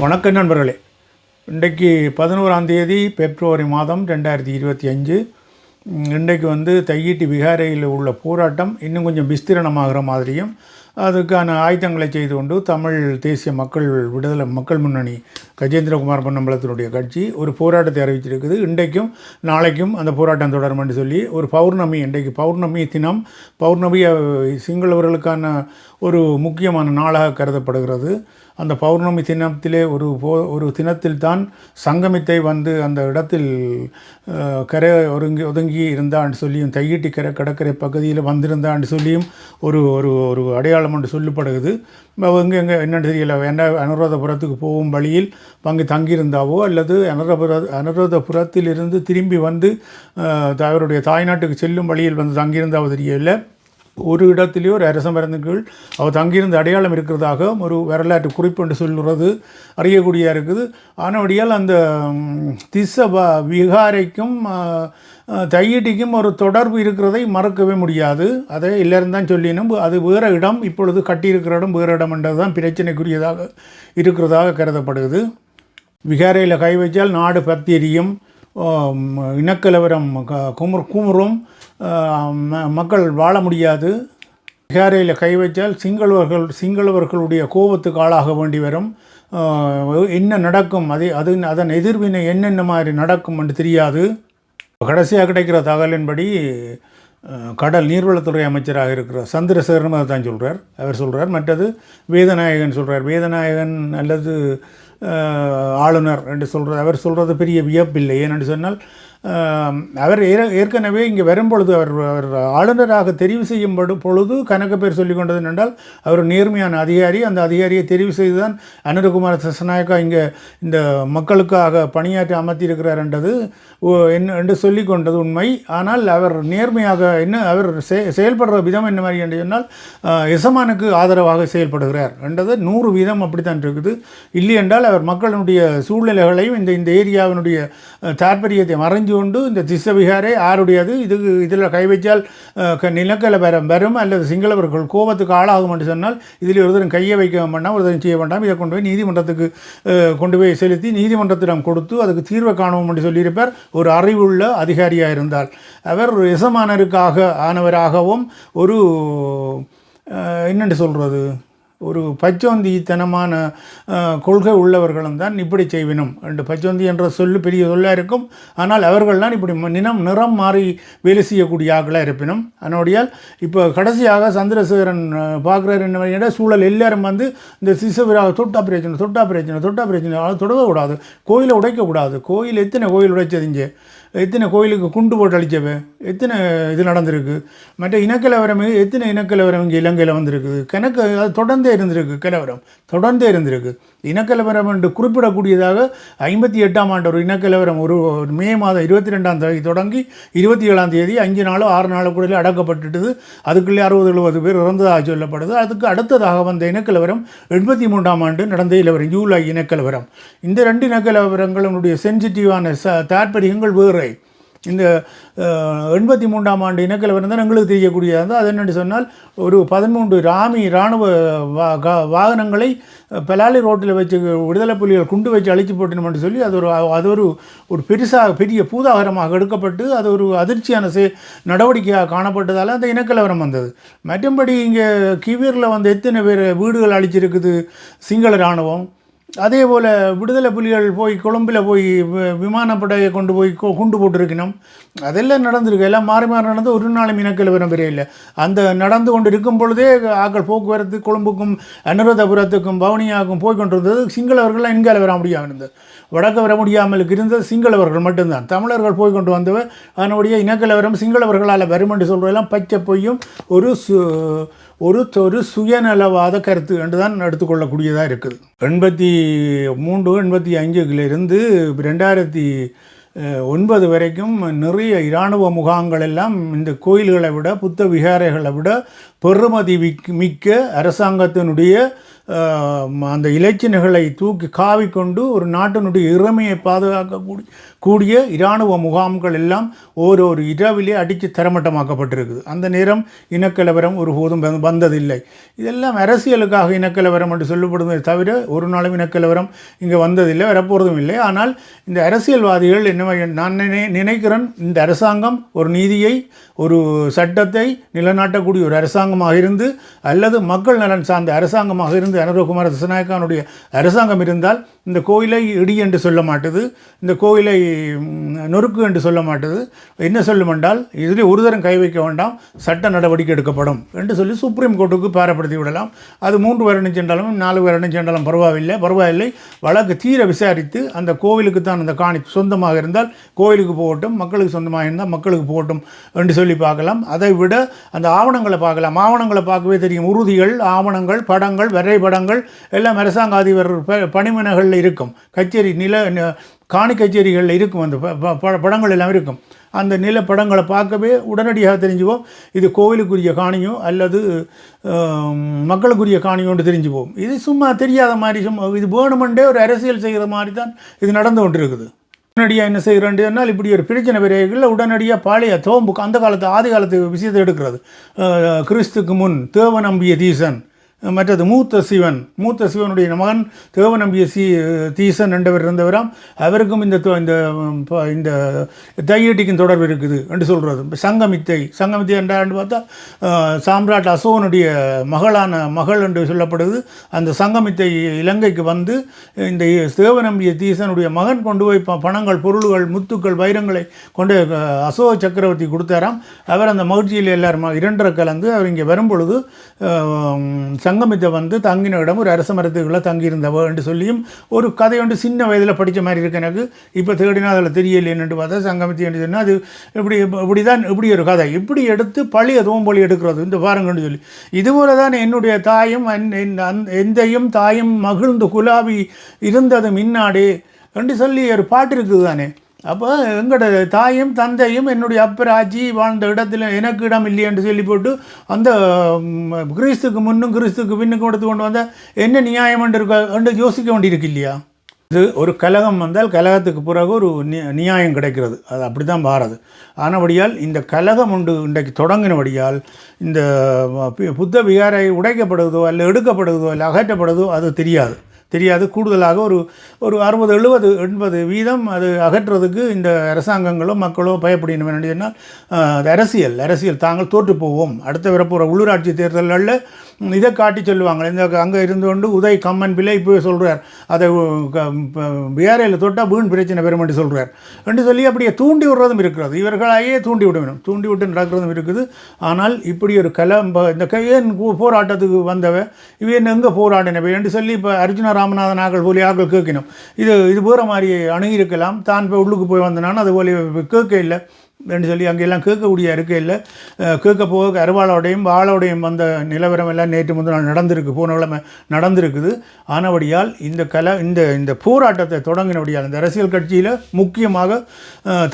வணக்கம் நண்பர்களே. இன்றைக்கு பதினோராம் தேதி பிப்ரவரி மாதம் ரெண்டாயிரத்தி இருபத்தி அஞ்சு. இன்றைக்கு வந்து தையீட்டி விகாரையில் உள்ள போராட்டம் இன்னும் கொஞ்சம் விஸ்தீரணமாகிற மாதிரியும் அதுக்கான ஆயுதங்களை செய்து கொண்டு தமிழ் தேசிய மக்கள் விடுதலை மக்கள் முன்னணி கஜேந்திரகுமார் பொன்னம்பலத்தினுடைய கட்சி ஒரு போராட்டத்தை அறிவிச்சிருக்குது இன்றைக்கும் நாளைக்கும் அந்த போராட்டம் தொடரும் என்று சொல்லி ஒரு பௌர்ணமி இன்றைக்கு பௌர்ணமி தினம் பௌர்ணமி சிங்களவர்களுக்கான ஒரு முக்கியமான நாளாக கருதப்படுகிறது. அந்த பௌர்ணமி தினத்திலே ஒரு போ ஒரு தினத்தில் தான் சங்கமித்தை வந்து அந்த இடத்தில் கரை ஒருங்கி ஒதுங்கி இருந்தான்னு சொல்லியும் தையீட்டி கரை கடற்கரை பகுதியில் வந்திருந்தான்னு சொல்லியும் ஒரு ஒரு ஒரு அடையாளம் என்று சொல்லப்படுகிறது. எங்கே எங்கே என்னென்னு தெரியல. என்ன அனுராதபுரத்துக்கு போகும் வழியில் அங்கே தங்கியிருந்தாவோ அல்லது அனுராபுர அனுராதபுரத்திலிருந்து திரும்பி வந்து அவருடைய தாய்நாட்டுக்கு செல்லும் வழியில் வந்து தங்கியிருந்தாவோ தெரியவில்லை. ஒரு இடத்திலேயோ ஒரு அரச மருந்து கீழ் அவர் தங்கியிருந்த அடையாளம் இருக்கிறதாக ஒரு வரலாற்று குறிப்பு என்று சொல்கிறது அறியக்கூடியதாக இருக்குது. ஆனபடியால் அந்த திச விகாரைக்கும் தையீட்டிக்கும் ஒரு தொடர்பு இருக்கிறதை மறக்கவே முடியாது. அதை எல்லாரும் தான் சொல்லினும் அது வேறு இடம் இப்பொழுது கட்டியிருக்கிற இடம் வேறு இடம் என்றது தான் பிரச்சனைக்குரியதாக இருக்கிறதாக கருதப்படுகிறது. விகாரையில் கை வைச்சால் நாடு பத்திரியும் இனக்கலவரம் குமர் குமுர் குமுறும் மக்கள் வாழ முடியாது. விகாரையில் கை வைத்தால் சிங்களவர்கள் சிங்களவர்களுடைய கோபத்துக்கு ஆளாக வேண்டி வரும். என்ன நடக்கும்? அதை அது அதன் எதிர்வினை என்னென்ன மாதிரி நடக்கும் என்று தெரியாது. கடைசியாக கிடைக்கிற தகவலின்படி கடல் நீர்வளத்துறை அமைச்சராக இருக்கிற சந்திரசேகரன் அதை தான் சொல்கிறார் அவர் சொல்கிறார் மற்றது வேதநாயகன் சொல்கிறார் வேதநாயகன் அல்லது ஆளுநர் என்று சொல்கிறார் அவர் சொல்கிறது பெரிய வியப்பில்லை. ஏனென்று சொன்னால் அவர் ஏற- ஏற்கனவே இங்கே வரும்பொழுது அவர் அவர் ஆளுநராக தெரிவு செய்யும்படும் பொழுது கணக்க பேர் சொல்லிக் கொண்டது என்றால் அவர் நேர்மையான அதிகாரி. அந்த அதிகாரியை தெரிவு செய்து தான் அனுரகுமார் சசநாயக்கா இங்கே இந்த மக்களுக்காக பணியாற்றி அமர்த்தியிருக்கிறார் என்றது ஓ- என்ன என்று சொல்லி கொண்டது உண்மை. ஆனால் அவர் நேர்மையாக என்ன அவர் செ- செயல்படுற விதம் என்ன மாதிரி என்று சொன்னால் எசமானுக்கு ஆதரவாக செயல்படுகிறார் என்றது நூறு வீதம் அப்படித்தான் இருக்குது. இல்லை என்றால் அவர் மக்களுடைய சூழ்நிலைகளையும் இந்த இந்த ஏரியாவினுடைய தாற்பரியத்தை தாற்பயத்தை மறைஞ்சு கொண்டு இந்த திசவிகாரே யாருடையது இது இதில் கை வைச்சால் நிலக்கலை க- நிலக்கல வரும் வரும் அல்லது சிங்களவர்கள் கோபத்துக்கு ஆளாகும் என்று சொன்னால் இதில் ஒருத்தரும் கையை வைக்க வேண்டாம் ஒருத்தரும் செய்ய வேண்டாம். இதை கொண்டு போய் நீதிமன்றத்துக்கு கொண்டு போய் செலுத்தி நீதிமன்றத்திடம் கொடுத்து அதுக்கு தீர்வை காணவும் என்று சொல்லியிருப்பார். ஒரு அறிவுள்ள அதிகாரியாக இருந்தால் அவர் ஒரு எசமானருக்காக ஆனவராகவும் ஒரு என்னென்று சொல்கிறது ஒரு பச்சோந்தித்தனமான கொள்கை உள்ளவர்களும் தான் இப்படி செய்வினும். என்று பச்சோந்தி என்ற சொல்லு பெரிய சொல்லாக இருக்கும். ஆனால் அவர்கள்லாம் இப்படி நினம் நிறம் மாறி வேலை செய்யக்கூடிய ஆக்களாக இருப்பினும். அதனுடையால் இப்போ கடைசியாக சந்திரசேகரன் பார்க்குறாரு என்ன சூழல் எல்லாரும் வந்து இந்த சிசுவிராக தொட்டா பிரச்சனை தொட்டா பிரச்சனை தொட்டா பிரச்சனை அதை தொடக்கூடாது கோயிலை உடைக்கக்கூடாது கோயில் எத்தனை கோயில் உடைச்சதுங்க எத்தனை கோயிலுக்கு குண்டு போட்டு அழிச்சவ? எத்தனை இது நடந்திருக்கு? மற்ற இனக்கலவரம் எத்தனை இனக்கலவரம் இங்கே இலங்கையில் வந்திருக்குது கணக்கு அது தொடர்ந்தே இருந்திருக்கு கலவரம். தொடர்ந்தே இருந்திருக்கு. இனக்கலவரம் என்று குறிப்பிடக்கூடியதாக ஐம்பத்தி எட்டாம் ஆண்டு ஒரு இனக்கலவரம் ஒரு மே மாதம் இருபத்தி ரெண்டாம் தேதி தொடங்கி இருபத்தி ஏழாம் தேதி அஞ்சு நாளோ ஆறு நாளோ கூட அடக்கப்பட்டுட்டது. அதுக்குள்ளே அறுபது எழுபது பேர் இறந்ததாக சொல்லப்படுது. அதுக்கு அடுத்ததாக வந்த இனக்கலவரம் எண்பத்தி மூன்றாம் ஆண்டு நடந்த இலவரம் ஜூலை இனக்கலவரம். இந்த ரெண்டு இனக்கலவரங்களுடைய சென்சிட்டிவான ச தாற்பரியங்கள் வேறு. இந்த எண்பத்தி மூன்றாம் ஆண்டு இனக்கலவரம் தான் எங்களுக்கு இருந்தால் அது என்னென்னு சொன்னால் ஒரு பதிமூன்று ராமி இராணுவ வா வாகனங்களை பலாலி ரோட்டில் வச்சு விடுதலை புலிகள் குண்டு வச்சு அழிச்சு போட்டணும்னு சொல்லி அது ஒரு அது ஒரு ஒரு பெருசாக பெரிய பூதாகரமாக எடுக்கப்பட்டு அது ஒரு அதிர்ச்சியான சே நடவடிக்கையாக காணப்பட்டதால் அந்த இனக்கலவரம் வந்தது. மற்றும்படி இங்கே கிவீரில் வந்து எத்தனை பேர் வீடுகள் அழிச்சிருக்குது? சிங்கள இராணுவம் அதே போல் விடுதலை புலிகள் போய் கொழும்பில் போய் வி- விமானப்படையை கொண்டு போய் குண்டு போட்டிருக்கணும். அதெல்லாம் நடந்திருக்கு. எல்லாம் மாறி மாறி நடந்து ஒரு நாளும் இனக்கலவரம் பெரிய இல்லை. அந்த நடந்து கொண்டு இருக்கும் பொழுதே ஆக்கள் போக்குவரத்து கொழும்புக்கும் அனுராதபுரத்துக்கும் பவனியாவுக்கும் போய் கொண்டிருந்தது. சிங்களவர்கள்லாம் இங்கால வர முடியாமல் இருந்தது. வடக்கு வர முடியாமல் இருந்தது. சிங்களவர்கள் மட்டும்தான். தமிழர்கள் போய் கொண்டு வந்தவர் அதனுடைய இனக்கலவரம் சிங்களவர்களால் வரும் என்று சொல்கிறதெல்லாம் பச்சை பொய்யும் ஒரு சு ஒரு ஒரு சுயநலவாத கருத்து என்று தான் எடுத்துக்கொள்ளக்கூடியதாக இருக்குது. எண்பத்தி மூன்று எண்பத்தி அஞ்சுலேருந்து ரெண்டாயிரத்தி ஒன்பது வரைக்கும் நிறைய இராணுவ முகாம்கள் எல்லாம் இந்த கோயில்களை விட புத்த விகாரைகளை விட பெருமதி மிக்க அரசாங்கத்தினுடைய அந்த இலச்சினைகளை தூக்கி காவிக்கொண்டு ஒரு நாட்டினுடைய இறமையை பாதுகாக்கக்கூடிய கூடிய இராணுவ முகாம்கள் எல்லாம் ஓரொரு இரவிலே அடித்து தரமட்டமாக்கப்பட்டிருக்குது. அந்த நேரம் இனக்கலவரம் ஒருபோதும் வந்ததில்லை. இதெல்லாம் அரசியலுக்காக இனக்கலவரம் என்று சொல்லப்படுவதை தவிர ஒரு நாளும் இனக்கலவரம் இங்கே வந்ததில்லை வரப்போகிறதும் இல்லை. ஆனால் இந்த அரசியல்வாதிகள் என்ன நான் நினை- நினைக்கிறேன் இந்த அரசாங்கம் ஒரு நீதியை ஒரு சட்டத்தை நிலைநாட்டக்கூடிய ஒரு அரசாங்கமாக இருந்து அல்லது மக்கள் நலன் சார்ந்த அரசாங்கமாக இருந்து அனுரகுமார திசநாயக்கானுடைய அரசாங்கம் இருந்தால் இந்த கோயிலை இடி என்று சொல்ல மாட்டுது இந்த கோயிலை நொறுக்கு என்று சொல்ல மாட்டுது. என்ன சொல்லும் என்றால் இதில் ஒரு தரம் கை வைக்க வேண்டாம் சட்ட நடவடிக்கை எடுக்கப்படும் என்று சொல்லி சுப்ரீம் கோர்ட்டுக்கு பாரப்படுத்தி விடலாம். அது மூன்று வருடம் சென்றாலும் நாலு வருடம் சென்றாலும் பரவாயில்லை பரவாயில்லை. வழக்கு தீர விசாரித்து அந்த கோவிலுக்கு தான் அந்த காணி சொந்தமாக இருந்தால் கோவிலுக்கு போகட்டும் மக்களுக்கு சொந்தமாக இருந்தால் மக்களுக்கு போகட்டும் என்று சொல்லி பார்க்கலாம். அதை விட அந்த ஆவணங்களை பார்க்கலாம். ஆவணங்களை பார்க்கவே தெரியும். உறுதிகள் ஆவணங்கள் படங்கள் வரைபடங்கள் எல்லாம் அரசாங்க அதிபர் ப- பணிமனைகளில் இருக்கும். கச்சேரி நில ந- காணி கச்சேரிகளில் இருக்கும். அந்த ப- ப- படங்கள் எல்லாம் இருக்கும். அந்த நில படங்களை பார்க்கவே உடனடியாக தெரிஞ்சுவோம். இது கோவிலுக்குரிய காணியோ அல்லது மக்களுக்குரிய காணியோன்னு தெரிஞ்சு போகும் இது சும்மா தெரியாத மாதிரி சும்மா இது வேணுமெண்டே ஒரு அரசியல் செய்கிற மாதிரி தான் இது நடந்து கொண்டிருக்குது. உடனடியாக என்ன செய்கிறேன்னால் இப்படி ஒரு பிரச்சனை விரைவில் உடனடியாக பழைய தோம்புக்கு அந்த காலத்து ஆதி காலத்து விஷயத்தை எடுக்கிறது. கிறிஸ்துக்கு முன் தேவ நம்பிய தீசன். மற்றது மூத்த சிவன். மூத்த சிவனுடைய மகன் தேவநம்பிய சி தீசன் என்றவர் இருந்தவராம். அவருக்கும் இந்த இந்த ப- இந்த தையீட்டிக்கும் தொடர்பு இருக்குது என்று சொல்கிறது சங்கமித்தை. சங்கமித்தை என்றான்னு பார்த்தா சாம்ராட் அசோகனுடைய மகளான மகள் என்று சொல்லப்படுது. அந்த சங்கமித்தை இலங்கைக்கு வந்து இந்த தேவநம்பிய தீசனுடைய மகன் கொண்டு போய் ப- பணங்கள் பொருள்கள் முத்துக்கள் வைரங்களை கொண்டு அசோக சக்கரவர்த்தி கொடுத்தாராம். அவர் அந்த மகிழ்ச்சியில் எல்லாரும் இரண்டரை கலந்து அவர் இங்கே வரும்பொழுது சங்கமித்தை வந்து தங்கின இடம் ஒரு அரச மரத்துக்குள்ளே தங்கியிருந்தவ என்று சொல்லியும் ஒரு கதை ஒன்று சின்ன வயதில் படித்த மாதிரி இருக்கு எனக்கு. இப்போ தேடினா அதில் தெரியலைன்னு பார்த்தா சங்கமித்தி என்று சொன்னால் அது இப்படி இப்படி தான் இப்படி ஒரு கதை. இப்படி எடுத்து பழைய பழி எடுக்கிறது இந்த பாருங்கன்னு சொல்லி. இதுபோல தான் என்னுடைய தாயும் என் எந்தையும் தாயும் மகிழ்ந்து குலாவி இருந்தது மின்னாடே என்று சொல்லி ஒரு பாட்டு இருக்குது தானே. அப்போ எங்களோட தாயும் தந்தையும் என்னுடைய அப்பராஜி வாழ்ந்த இடத்துல எனக்கு இடம் இல்லை என்று சொல்லி போட்டு அந்த கிறிஸ்துக்கு முன்னும் கிறிஸ்துக்கு பின்னுக்கும் கொடுத்து கொண்டு வந்தால் என்ன நியாயம் என்று என்று யோசிக்க வேண்டியிருக்கு இல்லையா? இது ஒரு கலகம் வந்தால் கலகத்துக்கு பிறகு ஒரு நியாயம் கிடைக்கிறது. அது அப்படி தான் பாரது ஆனபடியால் இந்த கலகம் உண்டு இன்றைக்கு தொடங்கினபடியால் இந்த புத்த விகாரை உடைக்கப்படுவதோ அல்ல எடுக்கப்படுவதோ இல்லை அகற்றப்படுவதோ அது தெரியாது. தெரியாது. கூடுதலாக ஒரு ஒரு அறுபது எழுபது எண்பது வீதம் அது அகற்றுறதுக்கு இந்த அரசாங்கங்களோ மக்களோ பயப்படணும். என்ன சொன்னால் அது அரசியல். அரசியல் தாங்கள் தோற்று போவோம். அடுத்த வரப்போகிற உள்ளூராட்சி தேர்தல்களில் இதை காட்டி சொல்லுவாங்க இந்த அங்கே இருந்து கொண்டு உதய் கம்மன் பிள்ளை இப்போ சொல்கிறார் அதை பிஆர்ஐயில் தொட்டால் வீண் பிரச்சனை பெறும் என்று சொல்கிறார் என்று சொல்லி அப்படியே தூண்டி விடுறதும் இருக்கிறது. இவர்களையே தூண்டி விட வேணும் தூண்டி விட்டு நடக்கிறதும் இருக்குது. ஆனால் இப்படி ஒரு கலம்ப இந்த க- ஏன் போராட்டத்துக்கு வந்தவ இவன் எங்கே போராடினவை என்று சொல்லி இப்போ அர்ஜுன ராமநாதன் ஆக்கள் போலி ஆக்கள் கேட்கணும். இது இது வேற மாதிரி அணுகியிருக்கலாம் தான் இப்போ உள்ளுக்கு போய் வந்தனான்னு அது போல கேட்க இல்லை. என்று சொல்லி அங்கெல்லாம் கேட்கக்கூடிய இருக்கையில் கேட்க போக அருவாளோடையும் வாளோடையும் வந்த நிலவரம் எல்லாம் நேற்று முந்தின நாள் நடந்திருக்கு. போன கிழமை நடந்திருக்குது. ஆனபடியால் இந்த கல இந்த இந்த போராட்டத்தை தொடங்கினபடியால் இந்த அரசியல் கட்சியில் முக்கியமாக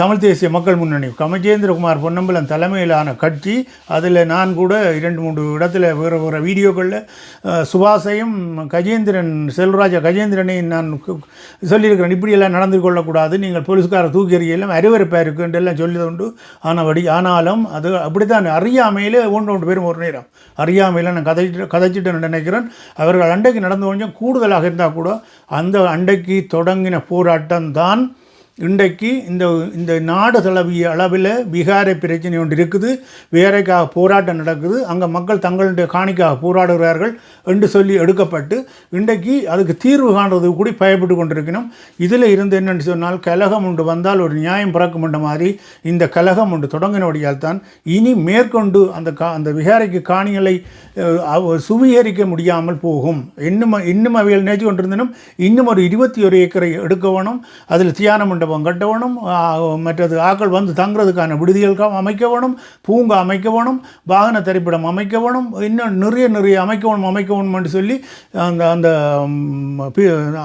தமிழ் தேசிய மக்கள் முன்னணி கமஜேந்திரகுமார் பொன்னம்பலம் தலைமையிலான கட்சி அதில் நான் கூட இரண்டு மூன்று இடத்துல வேறு வேறு வீடியோக்களில் சுபாஷையும் கஜேந்திரன் செல்வராஜா கஜேந்திரனையும் நான் சொல்லியிருக்கிறேன். இப்படியெல்லாம் நடந்து கொள்ளக்கூடாது. நீங்கள் போலீஸ்கார தூக்கி எறியெல்லாம் அறிவறுப்பாக இருக்குன்றெல்லாம் எல்லாம் சொல்லி உண்டு. ஆனபடி ஆனாலும் அது அப்படித்தான். அறியாமையிலே ஒன்று ஒன்று பேரும் ஒரு நேரம். அறியாமையில் நான் கதைச்சிட்டு கதைச்சிட்டு நினைக்கிறேன். அவர்கள் அண்டைக்கு நடந்து கொஞ்சம் கூடுதலாக இருந்தால் கூட அந்த அண்டைக்கு தொடங்கின போராட்டம் தான் இன்றைக்கு இந்த இந்த நாடு தளவிய அளவில் பீகாரை பிரச்சனை ஒன்று இருக்குது வேறைக்காக போராட்டம் நடக்குது அங்கே மக்கள் தங்களுடைய காணிக்காக போராடுகிறார்கள் என்று சொல்லி எடுக்கப்பட்டு இன்றைக்கு அதுக்கு தீர்வு காண்றது கூட பயப்பட்டு கொண்டிருக்கணும். இதில் இருந்து என்னென்னு சொன்னால் கலகம் உண்டு வந்தால் ஒரு நியாயம் பிறக்கும் என்ற மாதிரி இந்த கலகம் உண்டு தொடங்கினபடியால் தான் இனி மேற்கொண்டு அந்த கா அந்த விகாரைக்கு காணிகளை அவ- சுவீகரிக்க முடியாமல் போகும். இன்னும் இன்னும் அவைகள் நினைச்சு கொண்டிருந்தனும் இன்னும் ஒரு இருபத்தி ஒரு ஏக்கரை எடுக்க வேணும். அதில் தியானம் மண்டபம் கட்ட வேணும் மற்றது ஆக்கள் வந்து தங்குறதுக்கான விடுதிகளுக்காக அமைக்க வேணும் பூங்கா அமைக்க வேணும் வாகன திரைப்படம் அமைக்க வேணும் இன்னும் நிறைய நிறைய அமைக்க வேணும் அமைக்க வேணும்னு சொல்லி அந்த அந்த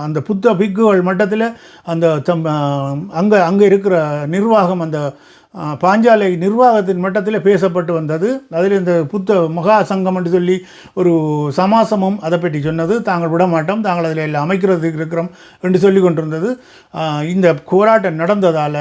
அந்த புத்த பிக்குகள் மட்டத்தில் அந்த தம் அங்கே அங்கே இருக்கிற நிர்வாகம் அந்த பாஞ்சாலை நிர்வாகத்தின் மட்டத்தில் பேசப்பட்டு வந்தது. அதில் இந்த புத்த மகா சங்கம் என்று சொல்லி ஒரு சமாசமும் அதை பற்றி சொன்னது. தாங்கள் விடமாட்டோம். தாங்கள் அதில் எல்லாம் அமைக்கிறதுக்கு இருக்கிறோம் என்று சொல்லி கொண்டிருந்தது. இந்த போராட்டம் நடந்ததால்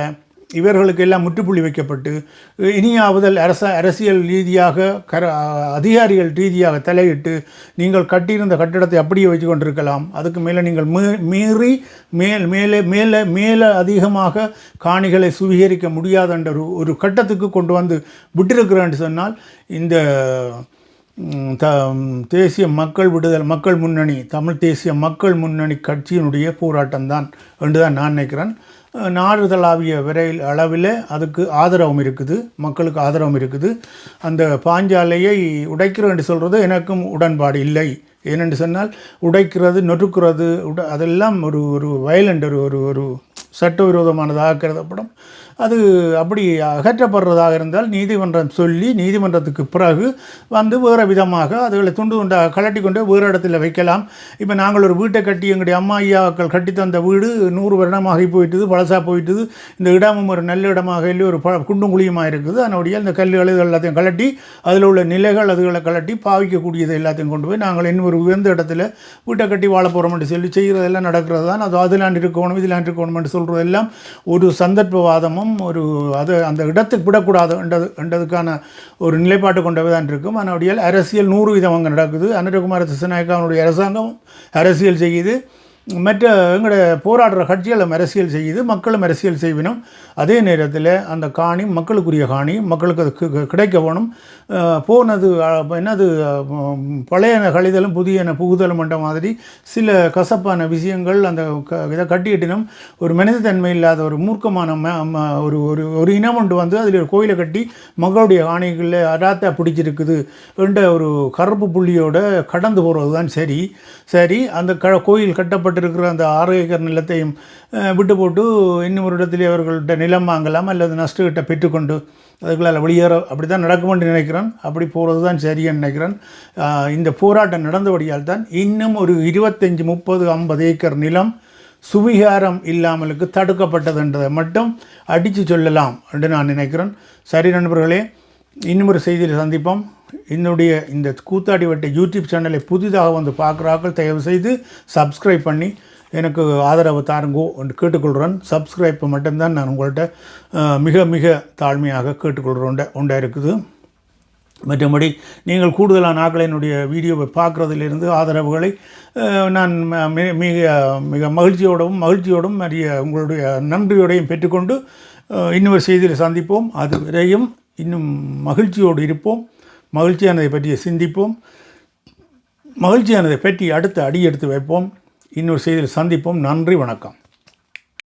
இவர்களுக்கு எல்லாம் முற்றுப்புள்ளி வைக்கப்பட்டு இனியாவதல் அரச அரசியல் ரீதியாக கர அதிகாரிகள் ரீதியாக தலையிட்டு நீங்கள் கட்டியிருந்த கட்டிடத்தை அப்படியே வச்சு கொண்டிருக்கலாம். அதுக்கு மேலே நீங்கள் மீ- மீறி மேல் மேலே மேலே மேலே அதிகமாக காணிகளை சுவீகரிக்க முடியாதென்ற ஒரு ஒரு கட்டத்துக்கு கொண்டு வந்து விட்டிருக்கிறேன்னு சொன்னால் இந்த த தேசிய மக்கள் விடுதல் மக்கள் முன்னணி தமிழ் தேசிய மக்கள் முன்னணி கட்சியினுடைய போராட்டம்தான் என்று தான் நான் நினைக்கிறேன். நாடுதலாவிய விரைவில் அளவில் அதுக்கு ஆதரவும் இருக்குது மக்களுக்கு ஆதரவும் இருக்குது. அந்த பாஞ்சாலையை உடைக்கிறோம் என்று சொல்கிறது எனக்கும் உடன்பாடு இல்லை. ஏனென்று சொன்னால் உடைக்கிறது நொறுக்கிறது உட அதெல்லாம் ஒரு ஒரு வயலண்ட் ஒரு ஒரு ஒரு சட்டவிரோதமானதாக கருதப்படும் அது அப்படி அகற்றப்படுறதாக இருந்தால் நீதிமன்றம் சொல்லி நீதிமன்றத்துக்கு பிறகு வந்து வேறு விதமாக அதுகளை துண்டு துண்டாக கலட்டி கொண்டு வேறு இடத்துல வைக்கலாம். இப்போ நாங்கள் ஒரு வீட்டை கட்டி எங்களுடைய அம்மா ஐயாக்கள் கட்டி தந்த வீடு நூறு வருடமாகி போயிட்டுது பழசாக போயிட்டுது. இந்த இடமும் ஒரு நல்ல இடமாக இல்லை ஒரு ப குண்டும் குழியுமாக இருக்குது. அதனுடைய இந்த கல்லுகள் இது எல்லாத்தையும் கலட்டி அதில் உள்ள நிலைகள் அதுகளை கலட்டி பாவிக்கக்கூடியது எல்லாத்தையும் கொண்டு போய் நாங்கள் இன்னும் ஒரு உயர்ந்த இடத்துல வீட்டை கட்டி வாழ போகிறோம்னு சொல்லி செய்கிறதெல்லாம் நடக்கிறது தான் அது அதிலாண்டு இருக்கணும் இதிலாண்டு இருக்கணும்னு சொல்லி எல்லாம் ஒரு சந்தர்ப்பவாதமும் ஒரு அது அந்த இடத்துக்கு விடக்கூடாது என்றது என்றதுக்கான ஒரு நிலைப்பாட்டு கொண்டவை தான் இருக்கும். அதனுடைய அரசியல் நூறு வீதம் அங்கே நடக்குது. அனுரகுமார திசநாயக்காவுடைய அரசாங்கம் அரசியல் செய்யுது மற்ற எங்களோட போராடுற கட்சிகளும் அரசியல் செய்யுது மக்களும் அரசியல் செய்வினும். அதே நேரத்தில் அந்த காணி மக்களுக்குரிய காணி மக்களுக்கு அது கிடைக்க வேணும். போனது என்னது பழையன கழிதலும் புதியன புகுதலும் என்ற மாதிரி சில கசப்பான விஷயங்கள் அந்த க இதை கட்டிக்கிட்டினும் ஒரு மனிதத்தன்மை இல்லாத ஒரு மூர்க்கமான ம- ம- ஒரு ஒரு ஒரு இனம் ஒன்று வந்து அதில் ஒரு கோயிலை கட்டி மக்களுடைய காணிகளில் அடாத்தா பிடிச்சிருக்குது என்ற ஒரு கருப்பு புள்ளியோட கடந்து போகிறது தான் சரி. சரி அந்த க கோயில் கட்டப்பட்ட கொடுக்கப்பட்டிருக்கிற அந்த ஆறு ஏக்கர் நிலத்தையும் விட்டு போட்டு இன்னும் ஒரு இடத்துல அவர்கள்ட்ட நிலம் வாங்கலாம் அல்லது நஷ்டகிட்ட பெற்றுக்கொண்டு அதுக்குள்ளால் வெளியேற அப்படி தான் நடக்கும்னு நினைக்கிறேன். அப்படி போகிறது தான் சரின்னு நினைக்கிறேன். இந்த போராட்டம் நடந்தபடியால் தான் இன்னும் ஒரு இருபத்தஞ்சி முப்பது ஐம்பது ஏக்கர் நிலம் சுவிகாரம் இல்லாமலுக்கு தடுக்கப்பட்டதுன்றதை மட்டும் அடித்து சொல்லலாம் என்று நான் நினைக்கிறேன். சரி நண்பர்களே இன்னும் ஒரு செய்தியில் சந்திப்போம். என்னுடைய இந்த கூத்தாடி வட்ட யூடியூப் சேனலை புதிதாக வந்து பார்க்குறாக்கள் தயவு செய்து சப்ஸ்கிரைப் பண்ணி எனக்கு ஆதரவு தாருங்கோ என்று கேட்டுக்கொள்கிறேன். சப்ஸ்கிரைப் மட்டும்தான் நான் உங்கள்கிட்ட மிக மிக தாழ்மையாக கேட்டுக்கொள்கிறோண்ட உண்டா இருக்குது? மற்றபடி நீங்கள் கூடுதலான என்னுடைய வீடியோவை பார்க்குறதிலிருந்து ஆதரவுகளை நான் ம- மிக மிக மகிழ்ச்சியோடும் மகிழ்ச்சியோடும் நிறைய உங்களுடைய நன்றியோடையும் பெற்றுக்கொண்டு இன்னொரு செய்தியில் சந்திப்போம். அது வரையும் இன்னும் மகிழ்ச்சியோடு இருப்போம். மகிழ்ச்சியானதை பற்றி சிந்திப்போம். மகிழ்ச்சியானதை பற்றி அடுத்த அடி எடுத்து வைப்போம். இன்னொரு செய்தியில் சந்திப்போம். நன்றி வணக்கம்.